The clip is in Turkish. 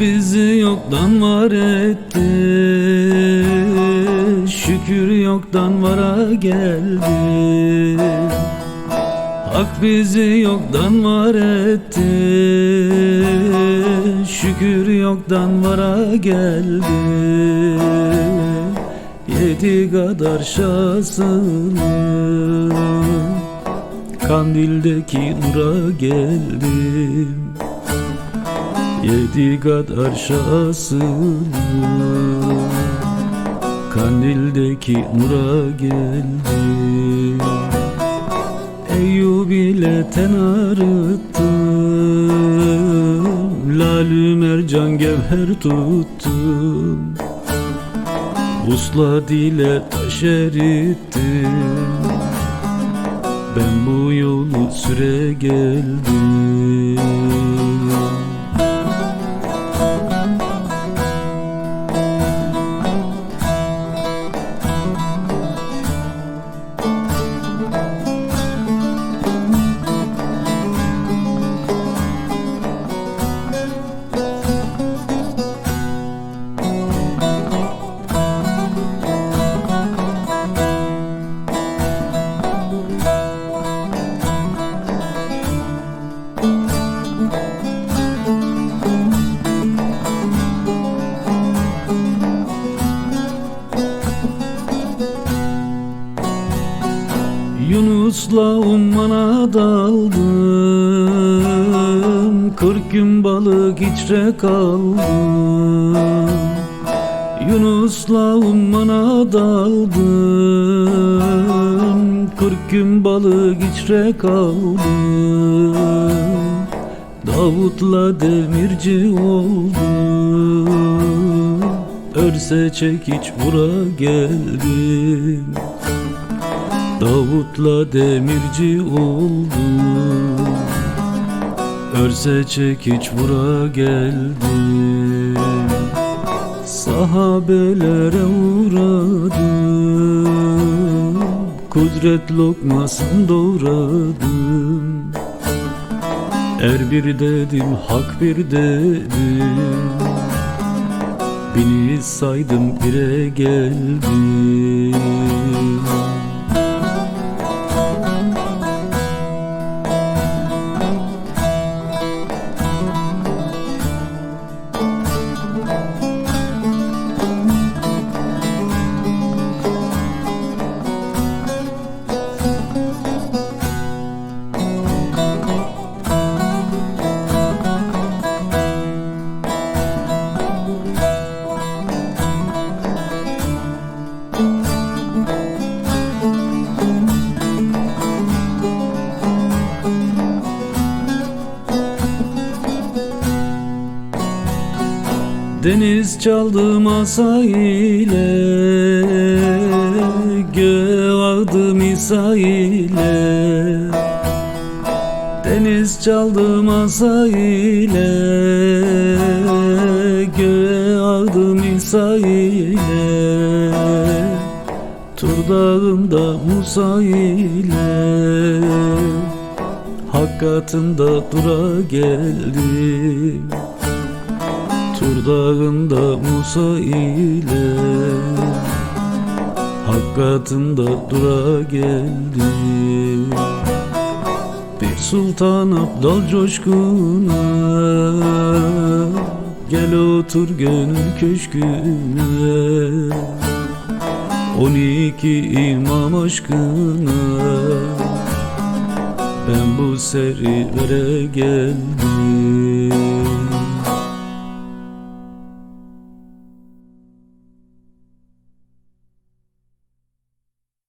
Bizi yoktan var etti. Şükür yoktan vara geldi. Hak bizi yoktan var etti. Şükür yoktan vara geldi. Yedi kadar şanslı Kandildeki nura geldim Yedi kadar şanslı Kandildeki nura geldim. Eyyub ile ten arıttım Lalü mercan gevher tuttum. Usla dile taş erittim. Ben bu yolu süre geldim Yunus'la ummana daldım. Kırk gün balık içre kaldım. Yunus'la ummana daldım. Kırk gün balık içre kaldım. Davut'la demirci oldum. Örse çekiç vura geldim Davut'la demirci oldu. Örse çekiç vura geldi. Sahabelere uğradım Kudret lokmasını doğradım Er bir dedim hak bir dedim Bini saydım bire geldim Deniz çaldı masa ile Göğe ağdı misa ile. Deniz çaldı masa ile Göğe ağdı misa ile. Tur dağında Musa ile Hakkatında dura geldim dağında Musa ile Hakkatında dura geldim Bir sultan Abdal coşkuna Gel otur gönül köşküne On iki imam aşkına Ben bu serivere geldim